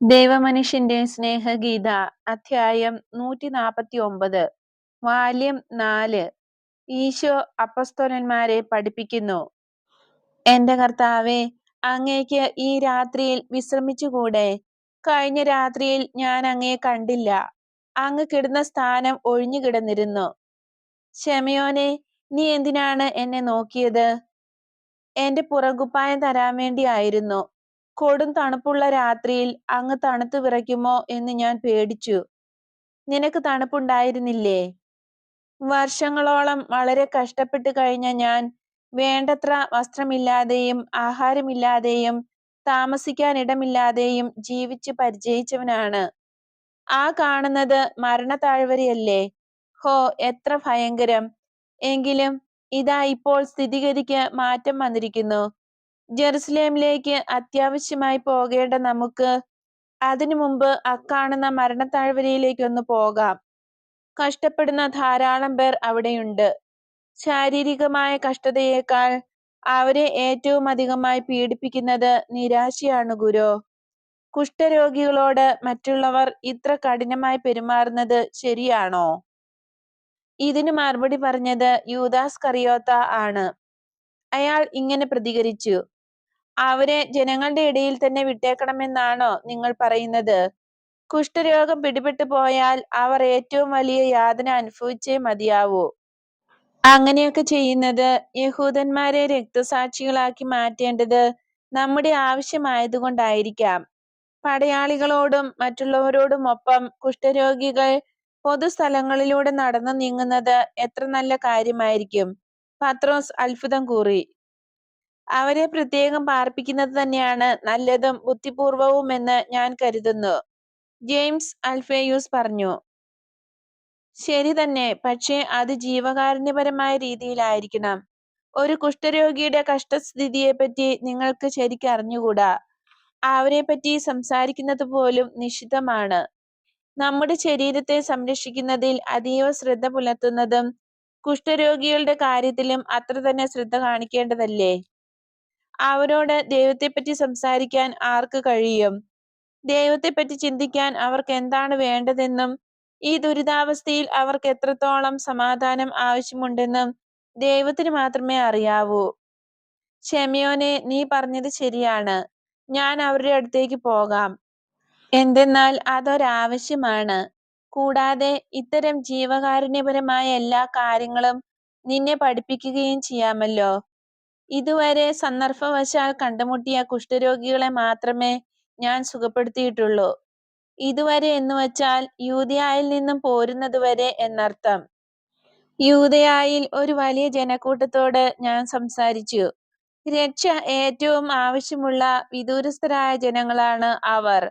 ദൈവമനുഷ്യന്റെ സ്നേഹഗീത അധ്യായം നൂറ്റി നാപ്പത്തി ഒമ്പത് വാല്യം നാല്. ഈശോ അപ്പസ്തോലന്മാരെ പഠിപ്പിക്കുന്നു. എന്റെ കർത്താവെ അങ്ങേക്ക് ഈ രാത്രിയിൽ വിശ്രമിച്ചുകൂടെ? കഴിഞ്ഞ രാത്രിയിൽ ഞാൻ അങ്ങയെ കണ്ടില്ല. അങ്ങ് കിടന്ന സ്ഥാനം ഒഴിഞ്ഞു കിടന്നിരുന്നു. ക്ഷമയോനെ നീ എന്തിനാണ് എന്നെ നോക്കിയത്? എന്റെ പുറകുപ്പായം തരാൻ വേണ്ടിയായിരുന്നു. കൊടും തണുപ്പുള്ള രാത്രിയിൽ അങ്ങ് തണുത്തു വിറയ്ക്കുമോ എന്ന് ഞാൻ പേടിച്ചു. നിനക്ക് തണുപ്പുണ്ടായിരുന്നില്ലേ? വർഷങ്ങളോളം വളരെ കഷ്ടപ്പെട്ട് കഴിഞ്ഞ ഞാൻ വേണ്ടത്ര വസ്ത്രമില്ലാതെയും ആഹാരമില്ലാതെയും താമസിക്കാൻ ഇടമില്ലാതെയും ജീവിച്ച് പരിചയിച്ചവനാണ്. ആ കാണുന്നത് മരണത്താഴ്വരയല്ലേ? ഹോ എത്ര ഭയങ്കരം. എങ്കിലും ഇതാ ഇപ്പോൾ സ്ഥിതിഗതിക്ക് മാറ്റം വന്നിരിക്കുന്നു. ജെറുസലേമിലേക്ക് അത്യാവശ്യമായി പോകേണ്ട നമുക്ക് അതിനു മുമ്പ് അക്കാണുന്ന മരണത്താഴ്വരയിലേക്കൊന്ന് പോകാം. കഷ്ടപ്പെടുന്ന ധാരാളം പേർ അവിടെയുണ്ട്. ശാരീരികമായ കഷ്ടതയേക്കാൾ അവരെ ഏറ്റവും അധികമായി പീഡിപ്പിക്കുന്നത് നിരാശയാണ് ഗുരു. കുഷ്ഠരോഗികളോട് മറ്റുള്ളവർ ഇത്ര കഠിനമായി പെരുമാറുന്നത് ശരിയാണോ? ഇതിനു മറുപടി പറഞ്ഞത് യൂദാസ് കറിയോത്ത ആണ്. അയാൾ ഇങ്ങനെ പ്രതികരിച്ചു. അവരെ ജനങ്ങളുടെ ഇടയിൽ തന്നെ വിട്ടേക്കണമെന്നാണോ നിങ്ങൾ പറയുന്നത്? കുഷ്ഠരോഗം പിടിപെട്ടു പോയാൽ അവർ ഏറ്റവും വലിയ യാതന അനുഭവിച്ചേ മതിയാവൂ. അങ്ങനെയൊക്കെ ചെയ്യുന്നത് യഹൂദന്മാരെ രക്തസാക്ഷികളാക്കി മാറ്റേണ്ടത് നമ്മുടെ ആവശ്യമായതുകൊണ്ടായിരിക്കാം. പടയാളികളോടും മറ്റുള്ളവരോടും ഒപ്പം കുഷ്ഠരോഗികൾ പൊതുസ്ഥലങ്ങളിലൂടെ നടന്നു നീങ്ങുന്നത് എത്ര നല്ല കാര്യമായിരിക്കും. പത്രോസ് അത്ഭുതം കൂറി. അവരെ പ്രത്യേകം പാർപ്പിക്കുന്നത് തന്നെയാണ് നല്ലതും ബുദ്ധിപൂർവവും എന്ന് ഞാൻ കരുതുന്നു. ജെയിംസ് അൽഫേയൂസ് പറഞ്ഞു ശരി തന്നെ പക്ഷേ അത് ജീവകാരുണ്യപരമായ രീതിയിലായിരിക്കണം. ഒരു കുഷ്ഠരോഗിയുടെ കഷ്ടസ്ഥിതിയെപ്പറ്റി നിങ്ങൾക്ക് ശരിക്കും അറിഞ്ഞുകൂടാ? അവരെ പറ്റി സംസാരിക്കുന്നത് പോലും നിഷിദ്ധമാണ്. നമ്മുടെ ശരീരത്തെ സംരക്ഷിക്കുന്നതിൽ അതീവ ശ്രദ്ധ പുലർത്തുന്നതും കുഷ്ഠരോഗികളുടെ കാര്യത്തിലും അത്ര തന്നെ ശ്രദ്ധ കാണിക്കേണ്ടതല്ലേ? അവരോട് ദൈവത്തെപ്പറ്റി സംസാരിക്കാൻ ആർക്ക് കഴിയും? ദൈവത്തെപ്പറ്റി ചിന്തിക്കാൻ അവർക്ക് എന്താണ് വേണ്ടതെന്നും ഈ ദുരിതാവസ്ഥയിൽ അവർക്ക് എത്രത്തോളം സമാധാനം ആവശ്യമുണ്ടെന്നും ദൈവത്തിന് മാത്രമേ അറിയാവൂ. ക്ഷമയോനെ നീ പറഞ്ഞത് ശരിയാണ്. ഞാൻ അവരുടെ അടുത്തേക്ക് പോകാം. എന്തെന്നാൽ അതൊരാവശ്യമാണ്. കൂടാതെ ഇത്തരം ജീവകാരുണ്യപരമായ എല്ലാ കാര്യങ്ങളും നിന്നെ പഠിപ്പിക്കുകയും ചെയ്യാമല്ലോ. ഇതുവരെ സന്ദർഭവശാൽ കണ്ടുമുട്ടിയ കുഷ്ഠരോഗികളെ മാത്രമേ ഞാൻ സുഖപ്പെടുത്തിയിട്ടുള്ളൂ. ഇതുവരെ എന്ന് വച്ചാൽ യൂതയായിൽ നിന്നും പോരുന്നതുവരെ എന്നർത്ഥം. യൂതയായിൽ ഒരു വലിയ ജനക്കൂട്ടത്തോട് ഞാൻ സംസാരിച്ചു. രക്ഷ ഏറ്റവും ആവശ്യമുള്ള വിദൂരസ്ഥരായ ജനങ്ങളാണ് അവർ.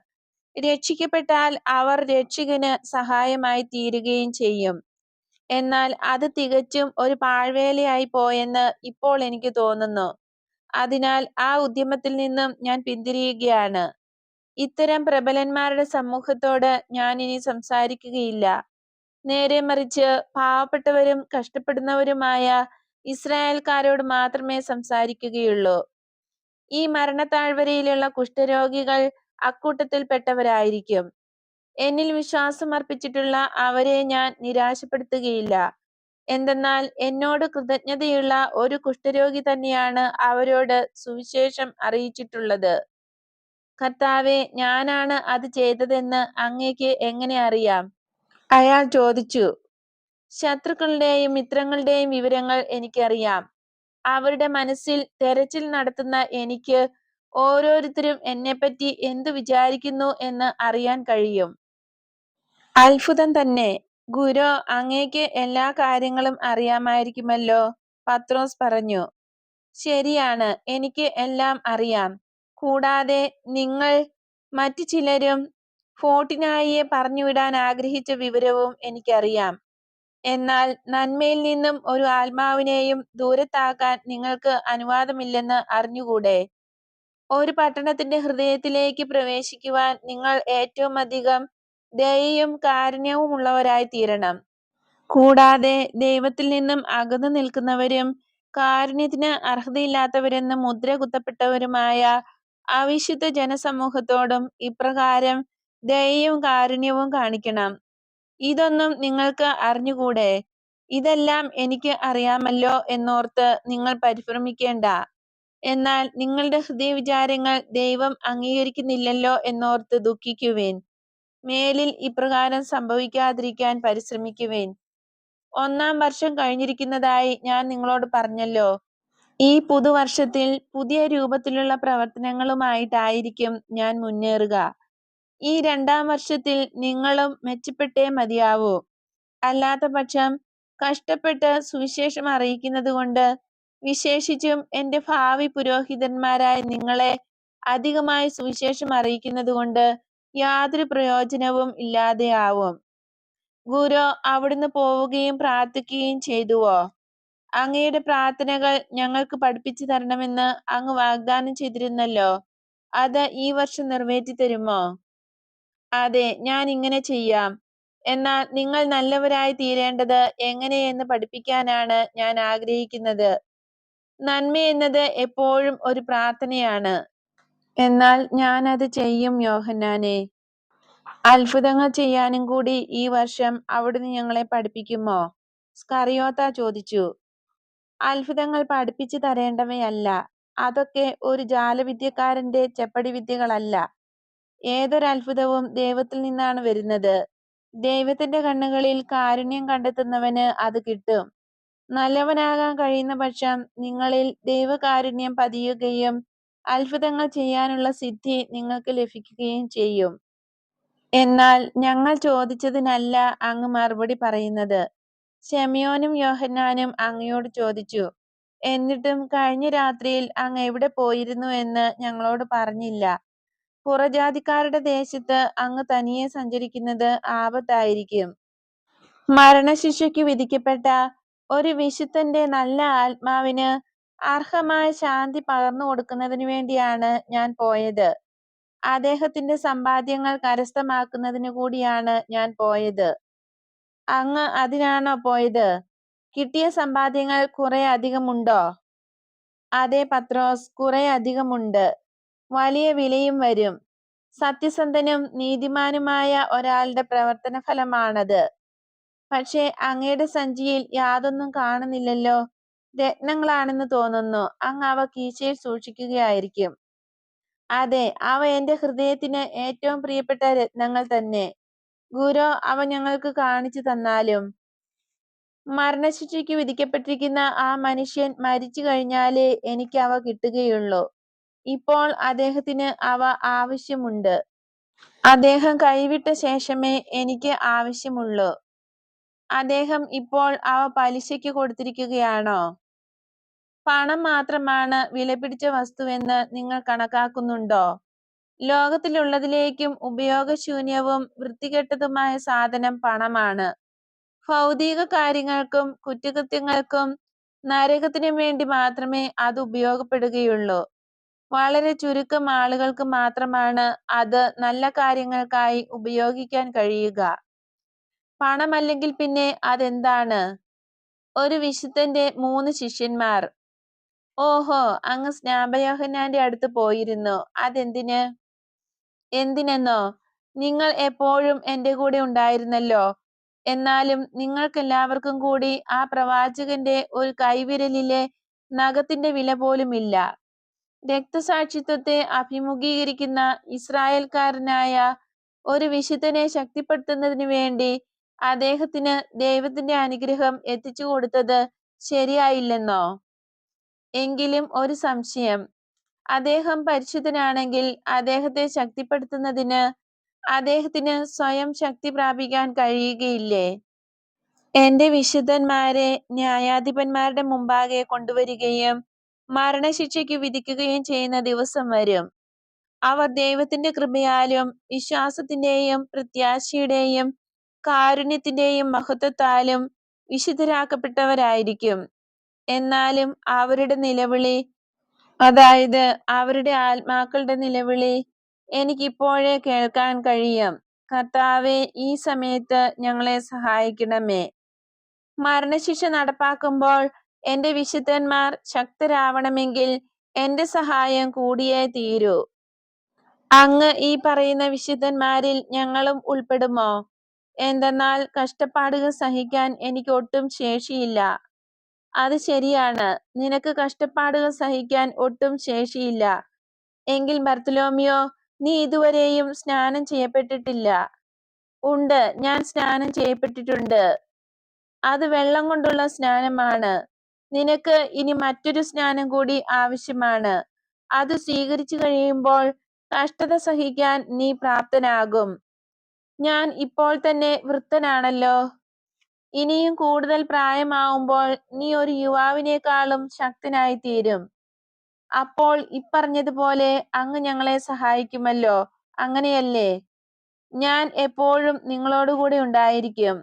രക്ഷിക്കപ്പെട്ടാൽ അവർ രക്ഷകന് സഹായമായി തീരുകയും ചെയ്യും. എന്നാൽ അത് തികച്ചും ഒരു പാഴ്വേലയായി പോയെന്ന് ഇപ്പോൾ എനിക്ക് തോന്നുന്നു. അതിനാൽ ആ ഉദ്യമത്തിൽ നിന്നും ഞാൻ പിന്തിരിയുകയാണ്. ഇത്തരം പ്രബലന്മാരുടെ സമൂഹത്തോട് ഞാൻ ഇനി സംസാരിക്കുകയില്ല. നേരെ മറിച്ച് പാവപ്പെട്ടവരും കഷ്ടപ്പെടുന്നവരുമായ ഇസ്രായേൽക്കാരോട് മാത്രമേ സംസാരിക്കുകയുള്ളൂ. ഈ മരണത്താഴ്വരയിലുള്ള കുഷ്ഠരോഗികൾ അക്കൂട്ടത്തിൽപ്പെട്ടവരായിരിക്കും. എന്നിൽ വിശ്വാസം അർപ്പിച്ചിട്ടുള്ള അവരെ ഞാൻ നിരാശപ്പെടുത്തുകയില്ല. എന്തെന്നാൽ എന്നോട് കൃതജ്ഞതയുള്ള ഒരു കുഷ്ഠരോഗി തന്നെയാണ് അവരോട് സുവിശേഷം അറിയിച്ചിട്ടുള്ളത്. കർത്താവെ ഞാനാണ് അത് ചെയ്തതെന്ന് അങ്ങേക്ക് എങ്ങനെ അറിയാം? അയാൾ ചോദിച്ചു ശത്രുക്കളുടെയും മിത്രങ്ങളുടെയും വിവരങ്ങൾ എനിക്കറിയാം. അവരുടെ മനസ്സിൽ തെരച്ചിൽ നടത്തുന്ന എനിക്ക് ഓരോരുത്തരും എന്നെപ്പറ്റി എന്തു വിചാരിക്കുന്നു എന്ന് അറിയാൻ കഴിയും. അത്ഭുതം തന്നെ. ഗുരു അങ്ങേക്ക് എല്ലാ കാര്യങ്ങളും അറിയാമായിരിക്കുമല്ലോ? പത്രോസ് പറഞ്ഞു. ശരിയാണ് എനിക്ക് എല്ലാം അറിയാം. കൂടാതെ നിങ്ങൾ മറ്റു ചിലരും ഫോർട്ടിനായിയെ പറഞ്ഞുവിടാൻ ആഗ്രഹിച്ച വിവരവും എനിക്കറിയാം. എന്നാൽ നന്മയിൽ നിന്നും ഒരു ആത്മാവിനെയും ദൂരത്താക്കാൻ നിങ്ങൾക്ക് അനുവാദമില്ലെന്ന് അറിഞ്ഞുകൂടെ? ഒരു പട്ടണത്തിന്റെ ഹൃദയത്തിലേക്ക് പ്രവേശിക്കുവാൻ നിങ്ങൾ ഏറ്റവും അധികം ദയയും കാരുണ്യവുമുള്ളവരായി തീരണം. കൂടാതെ ദൈവത്തിൽ നിന്നും അകന്നു നിൽക്കുന്നവരും കാരുണ്യത്തിന് അർഹതയില്ലാത്തവരെന്ന് മുദ്ര കുത്തപ്പെട്ടവരുമായ അവിശുദ്ധ ജനസമൂഹത്തോടും ഇപ്രകാരം ദയയും കാരുണ്യവും കാണിക്കണം. ഇതൊന്നും നിങ്ങൾക്ക് അറിഞ്ഞുകൂടെ? ഇതെല്ലാം എനിക്ക് അറിയാമല്ലോ എന്നോർത്ത് നിങ്ങൾ പരിഭ്രമിക്കേണ്ട. എന്നാൽ നിങ്ങളുടെ ഹൃദയ വിചാരങ്ങൾ ദൈവം അംഗീകരിക്കുന്നില്ലല്ലോ എന്നോർത്ത് ദുഃഖിക്കുവിൻ. മേലിൽ ഇപ്രകാരം സംഭവിക്കാതിരിക്കാൻ പരിശ്രമിക്കുവേൻ. ഒന്നാം വർഷം കഴിഞ്ഞിരിക്കുന്നതായി ഞാൻ നിങ്ങളോട് പറഞ്ഞല്ലോ. ഈ പുതുവർഷത്തിൽ പുതിയ രൂപത്തിലുള്ള പ്രവർത്തനങ്ങളുമായിട്ടായിരിക്കും ഞാൻ മുന്നേറുക. ഈ രണ്ടാം വർഷത്തിൽ നിങ്ങളും മെച്ചപ്പെട്ടേ മതിയാവൂ. അല്ലാത്ത പക്ഷം കഷ്ടപ്പെട്ട് സുവിശേഷം അറിയിക്കുന്നത് കൊണ്ട് വിശേഷിച്ചും എന്റെ ഭാവി പുരോഹിതന്മാരായ നിങ്ങളെ അധികമായി സുവിശേഷം അറിയിക്കുന്നത് കൊണ്ട് യാതൊരു പ്രയോജനവും ഇല്ലാതെയാവും. ഗുരു അവിടുന്ന് പോവുകയും പ്രാർത്ഥിക്കുകയും ചെയ്തുവോ? അങ്ങയുടെ പ്രാർത്ഥനകൾ ഞങ്ങൾക്ക് പഠിപ്പിച്ചു തരണമെന്ന് അങ്ങ് വാഗ്ദാനം ചെയ്തിരുന്നല്ലോ. അത് ഈ വർഷം നിറവേറ്റി തരുമോ? അതെ ഞാൻ ഇങ്ങനെ ചെയ്യാം. എന്നാൽ നിങ്ങൾ നല്ലവരായി തീരേണ്ടത് എങ്ങനെയെന്ന് പഠിപ്പിക്കാനാണ് ഞാൻ ആഗ്രഹിക്കുന്നത്. നന്മ എന്നത് എപ്പോഴും ഒരു പ്രാർത്ഥനയാണ്. എന്നാൽ ഞാൻ അത് ചെയ്യും യോഹന്നാനെ. അത്ഭുതങ്ങൾ ചെയ്യാനും കൂടി ഈ വർഷം അവിടുന്ന് ഞങ്ങളെ പഠിപ്പിക്കുമോ? സ്കറിയോത്ത ചോദിച്ചു. അത്ഭുതങ്ങൾ പഠിപ്പിച്ചു തരേണ്ടവയല്ല. അതൊക്കെ ഒരു ജാലവിദ്യക്കാരന്റെ ചെപ്പടി വിദ്യകളല്ല ഏതൊരത്ഭുതവും ദൈവത്തിൽ നിന്നാണ് വരുന്നത്. ദൈവത്തിന്റെ കണ്ണുകളിൽ കാരുണ്യം കണ്ടെത്തുന്നവന് അത് കിട്ടും. നല്ലവനാകാൻ കഴിയുന്ന പക്ഷം നിങ്ങളിൽ ദൈവകാരുണ്യം പതിയുകയും അത്ഭുതങ്ങൾ ചെയ്യാനുള്ള സിദ്ധി നിങ്ങൾക്ക് ലഭിക്കുകയും ചെയ്യും. എന്നാൽ ഞങ്ങൾ ചോദിച്ചതിനല്ല അങ്ങ് മറുപടി പറയുന്നത്. ഷെമിയോനും യോഹന്നാനും അങ്ങയോട് ചോദിച്ചു എന്നിട്ടും കഴിഞ്ഞ രാത്രിയിൽ അങ്ങ് എവിടെ പോയിരുന്നു എന്ന് ഞങ്ങളോട് പറഞ്ഞില്ല. പുറജാതിക്കാരുടെ ദേശത്ത് അങ്ങ് തനിയെ സഞ്ചരിക്കുന്നത് ആപത്തായിരിക്കും. മരണശിക്ഷയ്ക്ക് വിധിക്കപ്പെട്ട ഒരു വിശുദ്ധന്റെ നല്ല ആത്മാവിന് അർഹമായ ശാന്തി പകർന്നു കൊടുക്കുന്നതിന് വേണ്ടിയാണ് ഞാൻ പോയത്. അദ്ദേഹത്തിന്റെ സമ്പാദ്യങ്ങൾ കരസ്ഥമാക്കുന്നതിന് കൂടിയാണ് ഞാൻ പോയത്. അങ്ങ് അതിനാണോ പോയത്? കിട്ടിയ സമ്പാദ്യങ്ങൾ കുറെ അധികമുണ്ടോ? അതെ പത്രോസ് കുറെ അധികമുണ്ട്. വലിയ വിലയും വരും. സത്യസന്ധനും നീതിമാനുമായ ഒരാളുടെ പ്രവർത്തന ഫലമാണത് പക്ഷേ അങ്ങയുടെ സഞ്ചിയിൽ യാതൊന്നും കാണുന്നില്ലല്ലോ. രത്നങ്ങളാണെന്ന് തോന്നുന്നു. അങ്ങ് അവ കീശയിൽ സൂക്ഷിക്കുകയായിരിക്കും. അതെ അവ എന്റെ ഹൃദയത്തിന് ഏറ്റവും പ്രിയപ്പെട്ട രത്നങ്ങൾ തന്നെ. ഗുരു അവ ഞങ്ങൾക്ക് കാണിച്ചു തന്നാലും. മരണശിക്ഷയ്ക്ക് വിധിക്കപ്പെട്ടിരിക്കുന്ന ആ മനുഷ്യൻ മരിച്ചു കഴിഞ്ഞാലേ എനിക്ക് അവ കിട്ടുകയുള്ളൂ. ഇപ്പോൾ അദ്ദേഹത്തിന് അവ ആവശ്യമുണ്ട്. അദ്ദേഹം കൈവിട്ട ശേഷമേ എനിക്ക് ആവശ്യമുള്ളൂ. അദ്ദേഹം ഇപ്പോൾ അവ പലിശയ്ക്ക് കൊടുത്തിരിക്കുകയാണോ? പണം മാത്രമാണ് വിലപിടിച്ച വസ്തുവെന്ന് നിങ്ങൾ കണക്കാക്കുന്നുണ്ടോ? ലോകത്തിലുള്ളതിലേക്കും ഉപയോഗശൂന്യവും വൃത്തികെട്ടതുമായ സാധനം പണമാണ്. ഭൗതിക കാര്യങ്ങൾക്കും കുറ്റകൃത്യങ്ങൾക്കും നരകത്തിനും വേണ്ടി മാത്രമേ അത് ഉപയോഗപ്പെടുകയുള്ളൂ. വളരെ ചുരുക്കം ആളുകൾക്ക് മാത്രമാണ് അത് നല്ല കാര്യങ്ങൾക്കായി ഉപയോഗിക്കാൻ കഴിയുക. പണമല്ലെങ്കിൽ പിന്നെ അതെന്താണ്? ഒരു വിശുദ്ധന്റെ മൂന്ന് ശിഷ്യന്മാർ. ഓഹോ അങ്ങ് സ്നാപയോഹന്നാന്റെ അടുത്ത് പോയിരുന്നു. അതെന്തിന്? എന്തിനെന്നോ? നിങ്ങൾ എപ്പോഴും എന്റെ കൂടെ ഉണ്ടായിരുന്നല്ലോ. എന്നാലും നിങ്ങൾക്കെല്ലാവർക്കും കൂടി ആ പ്രവാചകന്റെ ഒരു കൈവിരലിലെ നഖത്തിന്റെ വില പോലുമില്ല. രക്തസാക്ഷിത്വത്തെ അഭിമുഖീകരിക്കുന്ന ഇസ്രായേൽക്കാരനായ ഒരു വിശുദ്ധനെ ശക്തിപ്പെടുത്തുന്നതിന് വേണ്ടി അദ്ദേഹത്തിന് ദൈവത്തിന്റെ അനുഗ്രഹം എത്തിച്ചു കൊടുത്തത് ശരിയായില്ലെന്നോ? എങ്കിലും ഒരു സംശയം. അദ്ദേഹം പരിശുദ്ധനാണെങ്കിൽ അദ്ദേഹത്തെ ശക്തിപ്പെടുത്തുന്നതിന് അദ്ദേഹത്തിന് സ്വയം ശക്തി പ്രാപിക്കാൻ കഴിയുകയില്ലേ? എന്റെ വിശുദ്ധന്മാരെ ന്യായാധിപന്മാരുടെ മുമ്പാകെ കൊണ്ടുവരികയും മരണശിക്ഷയ്ക്ക് വിധിക്കുകയും ചെയ്യുന്ന ദിവസം വരും. അവർ ദൈവത്തിന്റെ കൃപയാലും വിശ്വാസത്തിന്റെയും പ്രത്യാശയുടെയും കാരുണ്യത്തിന്റെയും മഹത്വത്താലും വിശുദ്ധരാക്കപ്പെട്ടവരായിരിക്കും. എന്നാലും അവരുടെ നിലവിളി അതായത് അവരുടെ ആത്മാക്കളുടെ നിലവിളി എനിക്കിപ്പോഴേ കേൾക്കാൻ കഴിയും. കർത്താവെ ഈ സമയത്ത് ഞങ്ങളെ സഹായിക്കണമേ. മരണശിക്ഷ നടപ്പാക്കുമ്പോൾ എന്റെ വിശുദ്ധന്മാർ ശക്തരാവണമെങ്കിൽ എന്റെ സഹായം കൂടിയേ തീരൂ. അങ്ങ് ഈ പറയുന്ന വിശുദ്ധന്മാരിൽ ഞങ്ങളും ഉൾപ്പെടുമോ? എന്തെന്നാൽ കഷ്ടപ്പാടുകൾ സഹിക്കാൻ എനിക്ക് ഒട്ടും ശേഷിയില്ല. അത് ശരിയാണ്. നിനക്ക് കഷ്ടപ്പാടുകൾ സഹിക്കാൻ ഒട്ടും ശേഷിയില്ല. എങ്കിൽ ബർത്തലോമിയോ നീ ഇതുവരെയും സ്നാനം ചെയ്യപ്പെട്ടിട്ടില്ല. ഉണ്ട് ഞാൻ സ്നാനം ചെയ്യപ്പെട്ടിട്ടുണ്ട്. അത് വെള്ളം കൊണ്ടുള്ള സ്നാനമാണ്. നിനക്ക് ഇനി മറ്റൊരു സ്നാനം കൂടി ആവശ്യമാണ്. അത് സ്വീകരിച്ചു കഴിയുമ്പോൾ കഷ്ടത സഹിക്കാൻ നീ പ്രാപ്തനാകും. ഞാൻ ഇപ്പോൾ തന്നെ വൃത്തനാണല്ലോ ഇനിയും കൂടുതൽ പ്രായമാവുമ്പോൾ നീ ഒരു യുവാവിനേക്കാളും ശക്തനായി തീരും അപ്പോൾ ഇപ്പറഞ്ഞതുപോലെ അങ്ങ് ഞങ്ങളെ സഹായിക്കുമല്ലോ. അങ്ങനെയല്ലേ? ഞാൻ എപ്പോഴും നിങ്ങളോടുകൂടെ ഉണ്ടായിരിക്കും.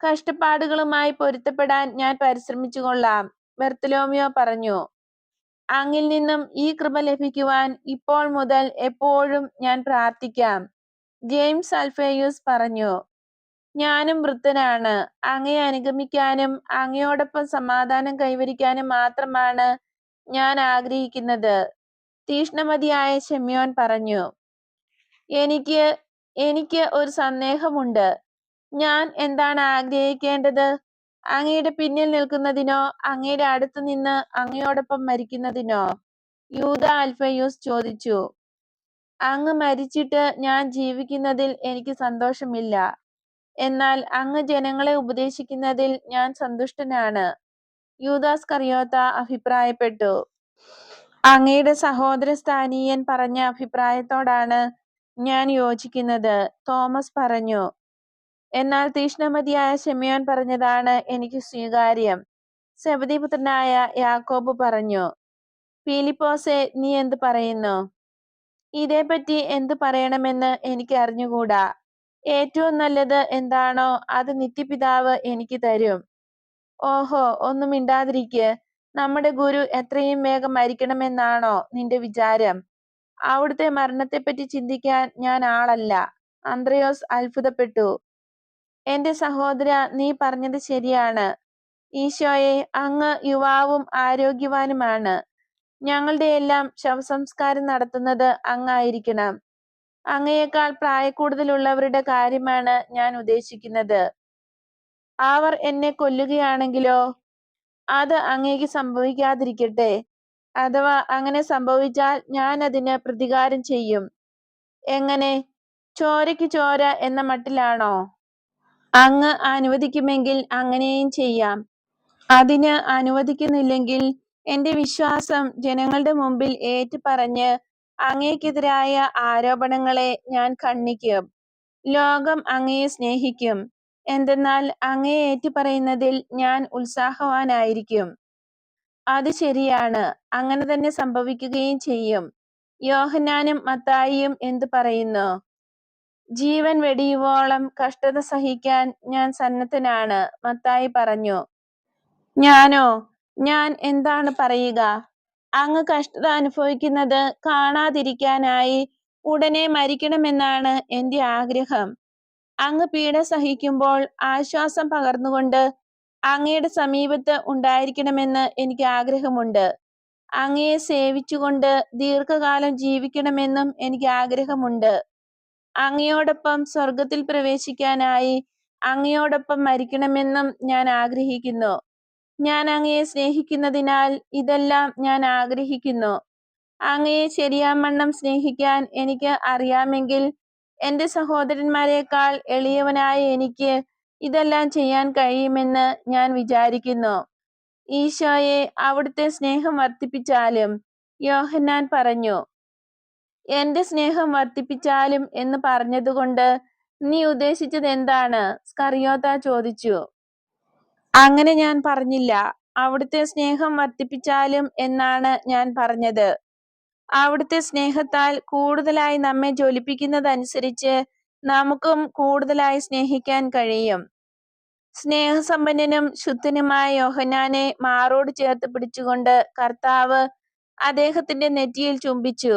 കഷ്ടപ്പാടുകളുമായി പൊരുത്തപ്പെടാൻ ഞാൻ പരിശ്രമിച്ചു കൊള്ളാം ബെർത്തലോമിയോ പറഞ്ഞു. അങ്ങിൽ നിന്നും ഈ കൃപ ലഭിക്കുവാൻ ഇപ്പോൾ മുതൽ എപ്പോഴും ഞാൻ പ്രാർത്ഥിക്കാം. ജെയിംസ് അൽഫേയൂസ് പറഞ്ഞു. ഞാനും വൃത്തനാണ് അങ്ങയെ അനുഗമിക്കാനും അങ്ങയോടൊപ്പം സമാധാനം കൈവരിക്കാനും മാത്രമാണ് ഞാൻ ആഗ്രഹിക്കുന്നത്. തീഷ്ണമതിയായ ഷെമ്യോൻ പറഞ്ഞു. എനിക്ക് എനിക്ക് ഒരു സന്ദേഹമുണ്ട്. ഞാൻ എന്താണ് ആഗ്രഹിക്കേണ്ടത്? അങ്ങയുടെ പിന്നിൽ നിൽക്കുന്നതിനോ അങ്ങയുടെ അടുത്ത് നിന്ന് അങ്ങയോടൊപ്പം മരിക്കുന്നതിനോ? യൂത അൽഫയൂസ് ചോദിച്ചു. അങ്ങ് മരിച്ചിട്ട് ഞാൻ ജീവിക്കുന്നതിൽ എനിക്ക് സന്തോഷമില്ല. എന്നാൽ അങ്ങ് ജനങ്ങളെ ഉപദേശിക്കുന്നതിൽ ഞാൻ സന്തുഷ്ടനാണ്. യൂദാസ് കറിയോത്ത അഭിപ്രായപ്പെട്ടു. അങ്ങയുടെ സഹോദര സ്ഥാനീയൻ പറഞ്ഞ അഭിപ്രായത്തോടാണ് ഞാൻ യോജിക്കുന്നത് തോമസ് പറഞ്ഞു. എന്നാൽ തീഷ്ണമതിയായ ഷെമിയോൻ പറഞ്ഞതാണ് എനിക്ക് സ്വീകാര്യം. സബദിപുത്രനായ യാക്കോബ് പറഞ്ഞു ഫിലിപ്പോസെ നീ എന്ത് പറയുന്നു? ഇതേപ്പറ്റി എന്ത് പറയണമെന്ന് എനിക്ക് അറിഞ്ഞുകൂടാ? ഏറ്റവും നല്ലത് എന്താണോ അത് നിത്യപിതാവ് എനിക്ക് തരും. ഓഹോ ഒന്നും മിണ്ടാതിരിക്ക്. നമ്മുടെ ഗുരു എത്രയും വേഗം മരിക്കണമെന്നാണോ നിന്റെ വിചാരം? അവിടുത്തെ മരണത്തെപ്പറ്റി ചിന്തിക്കാൻ ഞാൻ ആളല്ല. അന്ത്രയോസ് അത്ഭുതപ്പെട്ടു. എന്റെ സഹോദര നീ പറഞ്ഞത് ശരിയാണ്. ഈശോയെ അങ്ങ് യുവാവും ആരോഗ്യവാനുമാണ്. ഞങ്ങളുടെ എല്ലാം ശവസംസ്കാരം നടത്തുന്നത് അങ്ങായിരിക്കണം. അങ്ങയേക്കാൾ പ്രായക്കൂടുതലുള്ളവരുടെ കാര്യമാണ് ഞാൻ ഉദ്ദേശിക്കുന്നത്. അവർ എന്നെ കൊല്ലുകയാണെങ്കിലോ? അത് അങ്ങേക്ക് സംഭവിക്കാതിരിക്കട്ടെ. അഥവാ അങ്ങനെ സംഭവിച്ചാൽ ഞാൻ അതിന് പ്രതികാരം ചെയ്യും. എങ്ങനെ? ചോരയ്ക്ക് ചോര എന്ന മട്ടിലാണോ? അങ്ങ് അനുവദിക്കുമെങ്കിൽ അങ്ങനെയും ചെയ്യാം. അതിന് അനുവദിക്കുന്നില്ലെങ്കിൽ എന്റെ വിശ്വാസം ജനങ്ങളുടെ മുമ്പിൽ ഏറ്റുപറഞ്ഞ് അങ്ങേക്കെതിരായ ആരോപണങ്ങളെ ഞാൻ ഖണ്ഡിക്കും. ലോകം അങ്ങയെ സ്നേഹിക്കും. എന്തെന്നാൽ അങ്ങയെ ഏറ്റുപറയുന്നതിൽ ഞാൻ ഉത്സാഹവാനായിരിക്കും. അത് ശരിയാണ്. അങ്ങനെ തന്നെ സംഭവിക്കുകയും ചെയ്യും. യോഹന്നാനും മത്തായിയും എന്തു പറയുന്നു? ജീവൻ വെടിയുവോളം കഷ്ടത സഹിക്കാൻ ഞാൻ സന്നദ്ധനാണ് മത്തായി പറഞ്ഞു. ഞാനോ? ഞാൻ എന്താണ് പറയുക? അങ്ങ് കഷ്ടത അനുഭവിക്കുന്നത് കാണാതിരിക്കാനായി ഉടനെ മരിക്കണമെന്നാണ് എന്റെ ആഗ്രഹം. അങ്ങ് പീഡ സഹിക്കുമ്പോൾ ആശ്വാസം പകർന്നുകൊണ്ട് അങ്ങയുടെ സമീപത്ത് ഉണ്ടായിരിക്കണമെന്ന് എനിക്ക് ആഗ്രഹമുണ്ട്. അങ്ങയെ സേവിച്ചുകൊണ്ട് ദീർഘകാലം ജീവിക്കണമെന്നും എനിക്ക് ആഗ്രഹമുണ്ട്. അങ്ങയോടൊപ്പം സ്വർഗത്തിൽ പ്രവേശിക്കാനായി അങ്ങയോടൊപ്പം മരിക്കണമെന്നും ഞാൻ ആഗ്രഹിക്കുന്നു. ഞാൻ അങ്ങയെ സ്നേഹിക്കുന്നതിനാൽ ഇതെല്ലാം ഞാൻ ആഗ്രഹിക്കുന്നു. അങ്ങയെ ശരിയാമണ്ണം സ്നേഹിക്കാൻ എനിക്ക് അറിയാമെങ്കിൽ എന്റെ സഹോദരന്മാരെക്കാൾ എളിയവനായ എനിക്ക് ഇതെല്ലാം ചെയ്യാൻ കഴിയുമെന്ന് ഞാൻ വിചാരിക്കുന്നു. ഈശോയെ അവിടുത്തെ സ്നേഹം വർദ്ധിപ്പിച്ചാലും യോഹന്നാൻ പറഞ്ഞു എന്റെ സ്നേഹം വർദ്ധിപ്പിച്ചാലും എന്ന് പറഞ്ഞതുകൊണ്ട് നീ ഉദ്ദേശിച്ചത് എന്താണ് സ്കറിയോത്ത ചോദിച്ചു. അങ്ങനെ ഞാൻ പറഞ്ഞില്ല. അവിടുത്തെ സ്നേഹം വർദ്ധിപ്പിച്ചാലും എന്നാണ് ഞാൻ പറഞ്ഞത്. അവിടുത്തെ സ്നേഹത്താൽ കൂടുതലായി നമ്മെ ജ്വലിപ്പിക്കുന്നതനുസരിച്ച് നമുക്കും കൂടുതലായി സ്നേഹിക്കാൻ കഴിയും. സ്നേഹസമ്പന്നനും ശുദ്ധനുമായ യോഹനാനെ മാറോട് ചേർത്ത് പിടിച്ചുകൊണ്ട് കർത്താവ് അദ്ദേഹത്തിന്റെ നെറ്റിയിൽ ചുംബിച്ചു.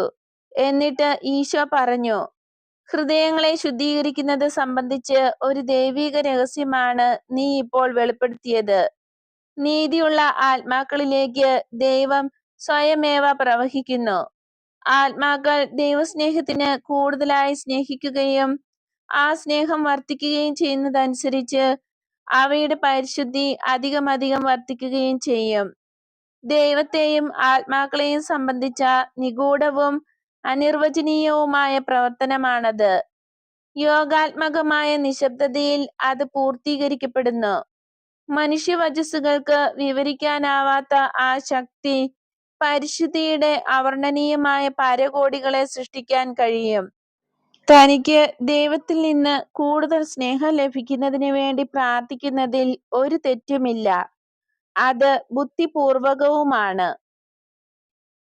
എന്നിട്ട് ഈശോ പറഞ്ഞു ഹൃദയങ്ങളെ ശുദ്ധീകരിക്കുന്നത് സംബന്ധിച്ച് ഒരു ദൈവിക രഹസ്യമാണ് നീ ഇപ്പോൾ വെളിപ്പെടുത്തിയത് നീതിയുള്ള ആത്മാക്കളിലേക്ക് ദൈവം സ്വയമേവ പ്രവഹിക്കുന്നു ആത്മാക്കൾ ദൈവസ്നേഹത്തിന് കൂടുതലായി സ്നേഹിക്കുകയും ആ സ്നേഹം വർദ്ധിക്കുകയും ചെയ്യുന്നതനുസരിച്ച് അവയുടെ പരിശുദ്ധി അധികമധികം വർദ്ധിക്കുകയും ചെയ്യും. ദൈവത്തെയും ആത്മാക്കളെയും സംബന്ധിച്ച നിഗൂഢവും അനിർവചനീയവുമായ പ്രവർത്തനമാണത്. യോഗാത്മകമായ നിശബ്ദതയിൽ അത് പൂർത്തീകരിക്കപ്പെടുന്നു. മനുഷ്യവചസ്സുകൾക്ക് വിവരിക്കാനാവാത്ത ആ ശക്തി പരിശുദ്ധിയുടെ അവർണനീയമായ പരകോടികളെ സൃഷ്ടിക്കാൻ കഴിയും. തനിക്ക് ദൈവത്തിൽ നിന്ന് കൂടുതൽ സ്നേഹം ലഭിക്കുന്നതിന് വേണ്ടി പ്രാർത്ഥിക്കുന്നതിൽ ഒരു തെറ്റുമില്ല. അത് ബുദ്ധിപൂർവകവുമാണ്.